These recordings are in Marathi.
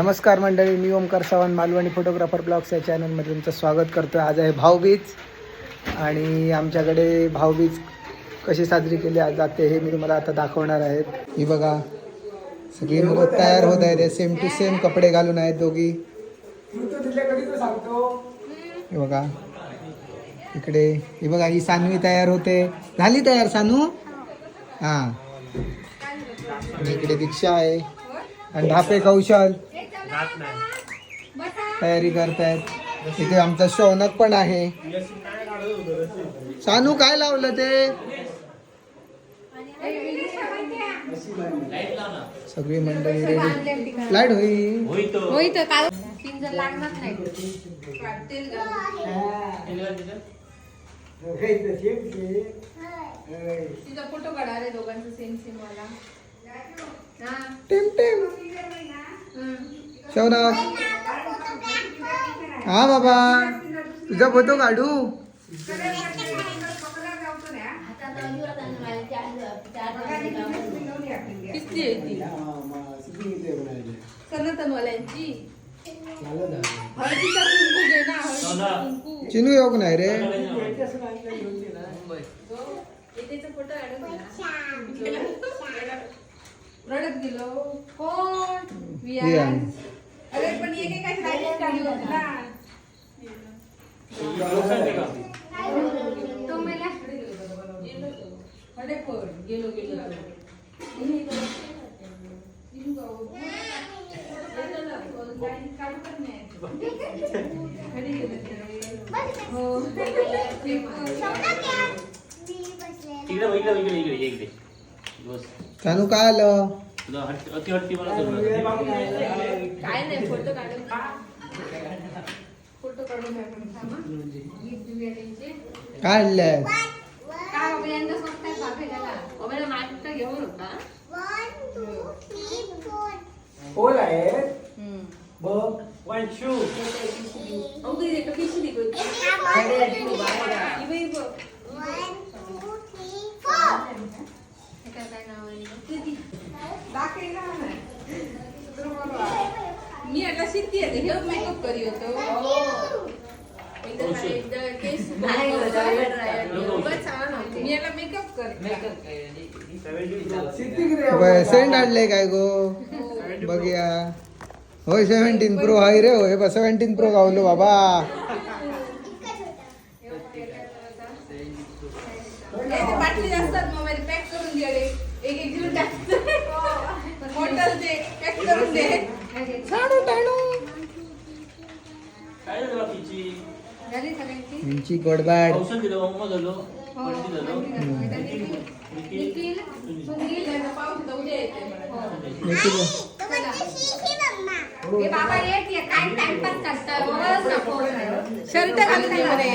नमस्कार मंडळी मी ओमकार सावंत मालवणी फोटोग्राफर ब्लॉग्स या चॅनलमध्ये तुमचं स्वागत करतो आज आहे भाऊबीज आणि आमच्याकडे भाऊबीज कशी साजरी केली जाते हे मी तुम्हाला आता दाखवणार आहे. ही बघा सगळी मुलं तयार होत आहेत सेम टू सेम कपडे घालून आहेत दोघी. हे बघा इकडे ही बघा ही सानवी तयार होते. झाली तयार सानू? हां. आणि इकडे दीक्षा आहे. आणि ढापे कौशल. तयारी करतायत. इथे आमचा शौनक पण आहे. सानू काय लावलं ते? सगळी मंडळी रेडी लाइट होईल होई तर काल पिंजर लागणार नाही तेल तिचा फोटो काढा रे दोघांचं सेम सेम वाला. हा. Team team. शौनक हा बाबा. तुझा फोटो काढू. चिनू योग नाही रे. रडत गेलो. कोण? अरे पण ये काय काय राहिलीच काढली होती ना. तो मेला अरे पण. गेलो गेलो इकडे बघ, इकडे बघ, इकडे इकडे इकडे. बस. सानू काय आलं? तुला हट- अति हटती मला. काय नाही फोटो काढून फोटो काढून त्यांचे. काय यांना स्वतः बाबाला मागचं घेऊन होता कोण आहे. बघ One, two. अगदी रे, का पिशवी दे गं. ही बाई बघ. काय काय नाव आहे? किती? मी आता शिकते हे मेकअप करी होतो. मी याला मेकअप करते. सेंट आणले काय गो? बघूया. होय सेव्हन्टीन प्रो हाय रे होय सेव्हन्टीन प्रो गावलो बाबा ए, ते बाटली असतात मोबाईल पॅक करून दे रे एक एक घेऊन टाक बॉटल दे पॅक करून दे. टाणू टाणू काय झालं बाकीची? झाली सगळ्यांची? यांची गोडबाट औषध दिलं मम्मा झालो हो, पलटी झालो. निखिल सुनील याचा पाऊस येते मला. निखिल. ए बाबा एक ये काय टाइमपास करताय बस नको. शर्ट घालून ये. म्हणे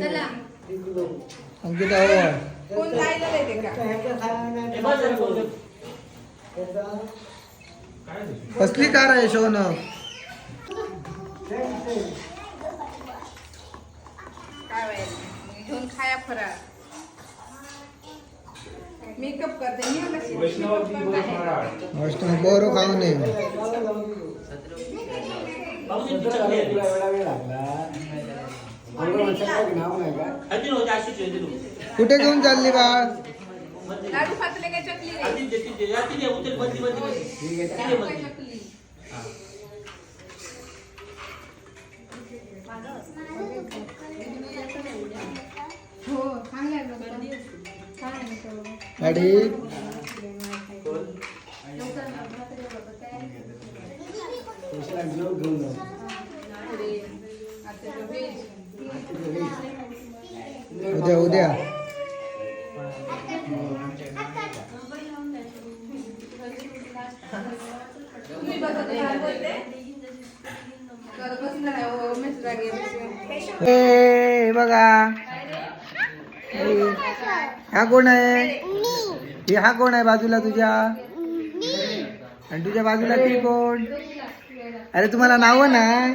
चला. अंकिता हो. कोण जायला देते का ए, बस झालं, बस. काय झालं? कसली कार आहे शौनक काय बाई, घेऊन खाया फराळ मेकअप करते मी मला शिकवते. वैष्णव बोरो खाऊ नये बाबूजी, ती चकली आहे ती. हळदी नव्हती, अशीच आहे ती लोक. कुठे घेऊन चालली बा मध्ये. लाडू फाटले काय चकली रे दे, काय. चकली हा. हो चांगलं आहे बघ. छान आहे तो. गाडी कोण? पुढे. आता तो व्हेज. उद्या उद्या तुम्ही बघा ते काय बोलते? तर बसणार आहे, हो, मेस लागेल. ए बघा हा कोण आहे? हे हा कोण आहे बाजूला तुझ्या? आणि तुझ्या बाजूला ती कोण? अरे तुम्हाला नाव नाही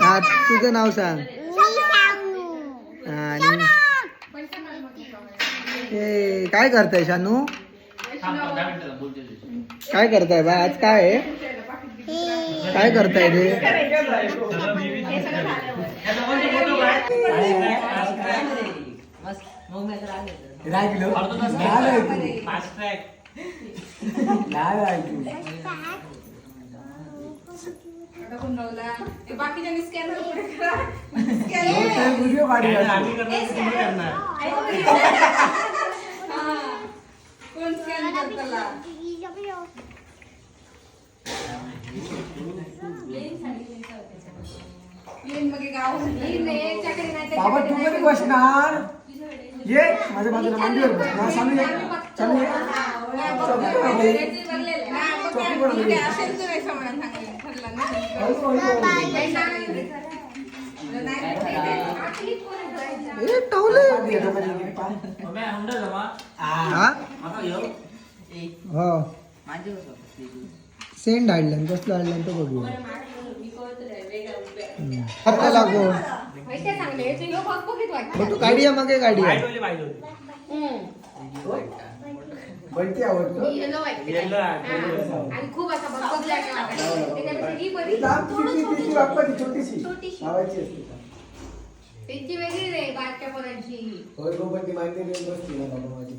हा तुझं नाव सांग. आणि ए काय करताय शानू? थांब, दहा मिनिटं बोलते तुझी. काय करताय बा आज काय आहे काय करताय ते Fast track. आता बनवला. ते बाकीच्यांनी स्कॅन पुढे करा. काय आम्ही करणार, तुम्ही करणार. कोण स्कॅन करताला? येईन मग हे गाव बाबा तू कधी बसणार? ये माझ्या बाजूला मांडीवर बस. ना, चालू ये चालू ये असेल तर असं म्हणून सांगितलं ठरलं ना हळू, हळू, हळू. ए, टावले. मम्मी, हुंडा जमा. हा माका घेऊ. हो सेंड हाडल्यान कसलो हाडल्यान तो बघू हम्म. हात लागो. गाडी आहे मागे ठेवली. बंटी आवडतो. ही छोटीशी. छोटीशी. लावायची असते? त्यांची वेगळी रे बारक्या पोरांची. होय गो पण ती माहिती नाही बसती ना बाबा माझी.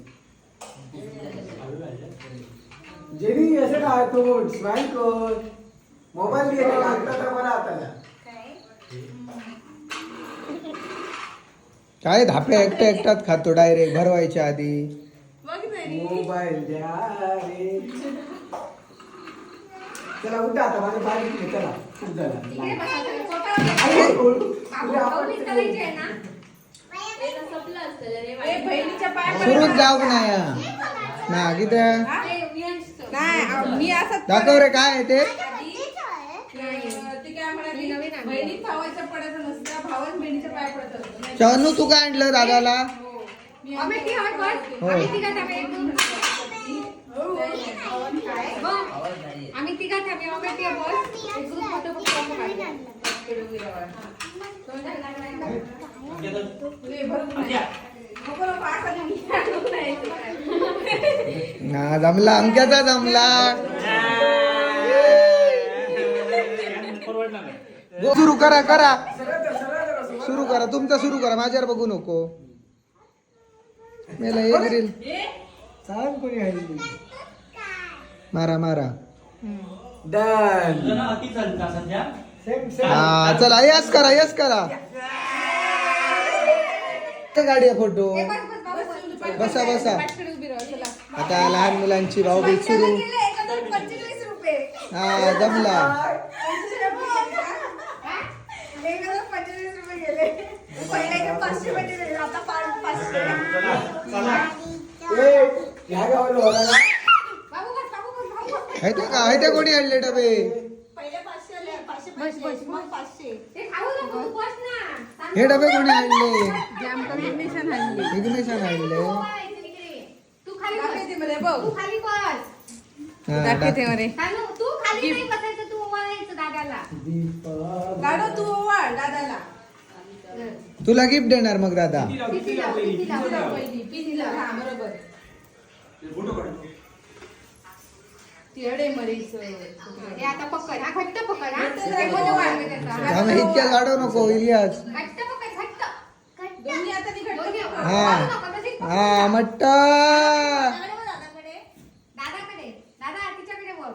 जेरी असं काय तो स्माइल कर मोबाईल घ्यायला लागता तर बरं आता काय धापे एकटा एकटाच खातो डायरेक्ट भरवायच्या आधी? बघ तरी. मोबाईल द्या रे. चला उठा आता माझं बाहेर चला. खूप झाला. आई, तुला आपण- ना? सुरूच जाऊ नाही ना किती ते वियन्सचं. नाही मी असं दाखव रे काय आहे ते. चनू तू काय आणलं दादाला हो. हो. आम्ही तिघात आम्ही ना जमला अंक्याचा जमला. सुरू करा करा. सुरू करा तुमचा सुरू करा माझ्यावर बघू नको. मेला एक रील मारा मारा. चालतं सध्या हा चला यस करा यस करा. ते गाडी आहे फोटो बस, बस. आता लहान मुलांची भाऊबीज सुरू. हा जमला एखादं पंचेचाळीस रुपये गेले. पहिले इथे पाचशे भेटले, आता पा- पाचशे. बाबू बस, बाबू बस, बाबू बस. आहे ते का आहे ते कोणी आणले डबे हे डबे कोणी आणले जाम कॉम्बिनेशन आणली. विघ्नेशन आणले तू आहे, इकडे, इकडे. तू खाली बस. दाखवते मध्ये बघ. तू खाली बस. दाखवते मध्ये. चालू, तू खाली नाही बसायचं तू वळायचं दादाला गाडो तू ओवाळ दादाला. तुला गिफ्ट देणार मग दादा किती लाव, किती लाव. तुला पहिली, पिनीला. हा, बरोबर. मरीच. हे आता पकड हा घट्ट पकड हा हे इतक्या गाडव नको इलियास घट्ट पकड घट्ट घट्ट. दोन्ही आता ती घट्ट दोन्ही पकड. आपण. हा. वाढू नको, तशीच पकड. हा मट्ट दादाकडे दादा तिच्याकडे बघ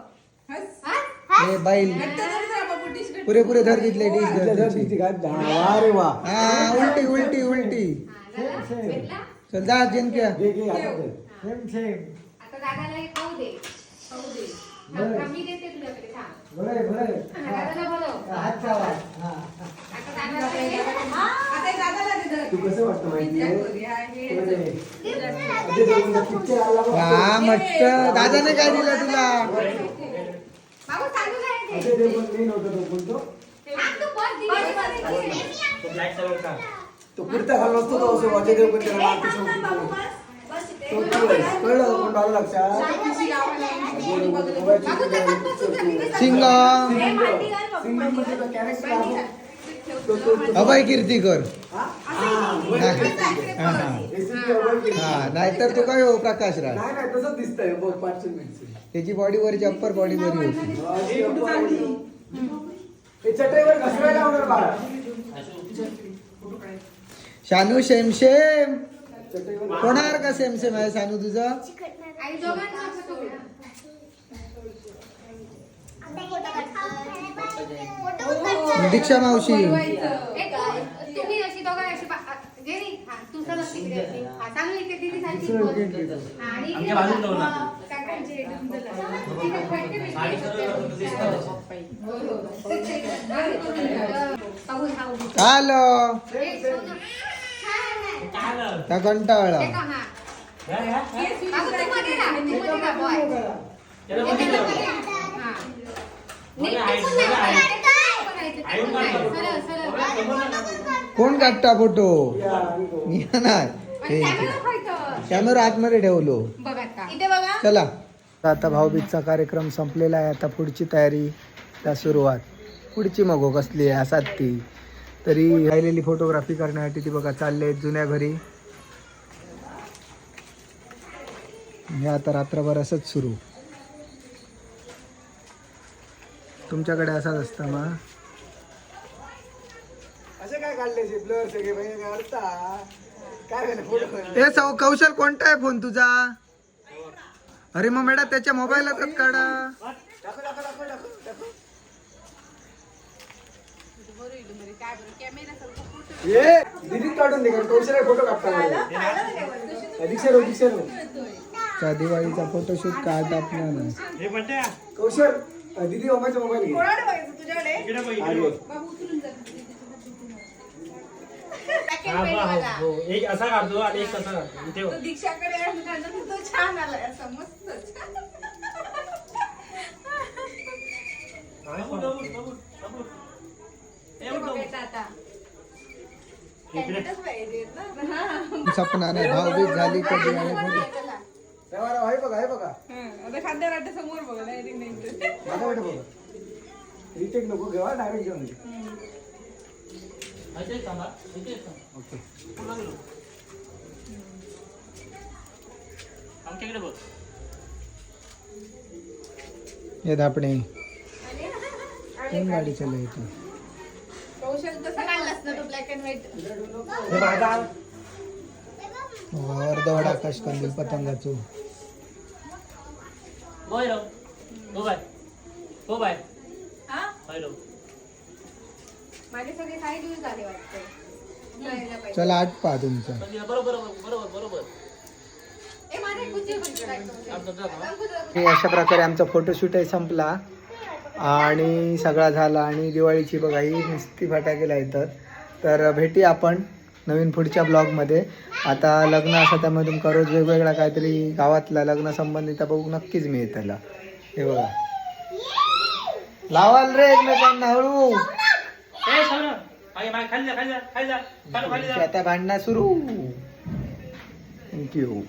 हस. हा? हे बैल घट्ट धर जरा बाबू, डिश घट्ट. पुरे पुरे धर तिथले डिश धर. अरे वा हा उलटी उलटी उलटी हा? भेटला? चल जा जिंक्या आता दे. सेम सेम आता दादाला हे खाऊ दे मी देते तुझ्याकडे थांब. बरं बरं. हा, दादाला बोलव. हात चावा. हा. आता दादाला आता हे. दादाला दे जरा. तू कसं वाटतं माहितीये अजय देवगणचा पिक्चर आला बघ. मट्ट दादाने काय दिलं तुला? बाबू चालू आहे ते. अजय देवगण नाही नव्हता तो बोलतो थांब तू बस, दिली. तो कुर्ता घालून असतो तो असं अजय देवगण त्याला मारतो शेवटी. तो कळलं लक्षात सिंगम हे सिंगम. तो आहे. अभय कीर्तीकर. हा? केली. हा नाहीतर तू काय हो प्रकाश राज? नाही नाही तसंच दिसतंय. बघ पाचशे मिनिटचे त्याची बॉडी वरची अप्पर बॉडी बरी होती. चटईवर घसरायला लावणार बाळा. शानू शेम शेम कोणार का सेम सेम आहे शानू तुझं. दीक्षा मावशी. हा. हा. हा, हा. हॅलो? त्या कंटाळला हा. हा. कोण काढता. फोटो. मी कॅमेरा आतमध्ये ठेवलो. बघ आता. इथे बघा. चला. आता भाऊबीजचा कार्यक्रम संपलेला आहे. आता पुढची तयारी त्या सुरुवात. पुढची मग हो कसली आहे? असात ती. तरी राहिलेली फोटोग्राफी करण्यासाठी ती बघा चालले आहेत जुन्या घरी. हे आता रात्रभर असंच सुरू. तुमच्याकडे असाच असतं मग? असे काय काढले ब्लर सगळे सौ कौशल कोणता आहे फोन तुझा? अरे मग मॅडम त्याच्या मोबाईलातच काढा दाखव दाखव दाखव दाखव दाखव ये दिदीत काढून दे कारण फोटो काढता? दीक्षा रो दीक्षा रो चा दिवाळीचा फोटोशूट काढ आपला ना. कौशल दीदी ओमाचा मोबाईल घे. हा, हा. एक असा काढतो आणि एक तसा काढतो. दीक्षाकडे आहे म्हणून तो छान आलाय असा सपना नाही झाली कधी चला. आहे बघा आहे बघा. हं, वाटतं समोर बघा डायरेक्ट नाही इकडे. माझा वाटत बघा. रिटेक नको घेवा डायरेक्ट घेऊन घे. ओके. आमच्याकडे बघ. हे धापणे गाडी. चालवते कौशल हे अर्धवट आकाश कंदील पतंगाचो. होय हो बाय. हो बाय. हा? होय राव. माझे सगळे काही दिवस झाले वाटतं. जायला पाहिजे. चला आठ पहा तुमचा. बरोबर अशा प्रकारे आमचा फोटोशूटही संपला. आणि सगळा झाला आणि दिवाळीची बघा ही नुसती फटाके लावतात. तर भेटी आपण नवीन पुढच्या ब्लॉगमध्ये. आता लग्न असं त्यामधून करोज वेगवेगळा काहीतरी गावातला लग्न संबंधित बघू नक्कीच मिळेल त्याला. हे बघा. लावाल रे एकमेकांना हळू. आता भांडणं सुरू. थँक्यू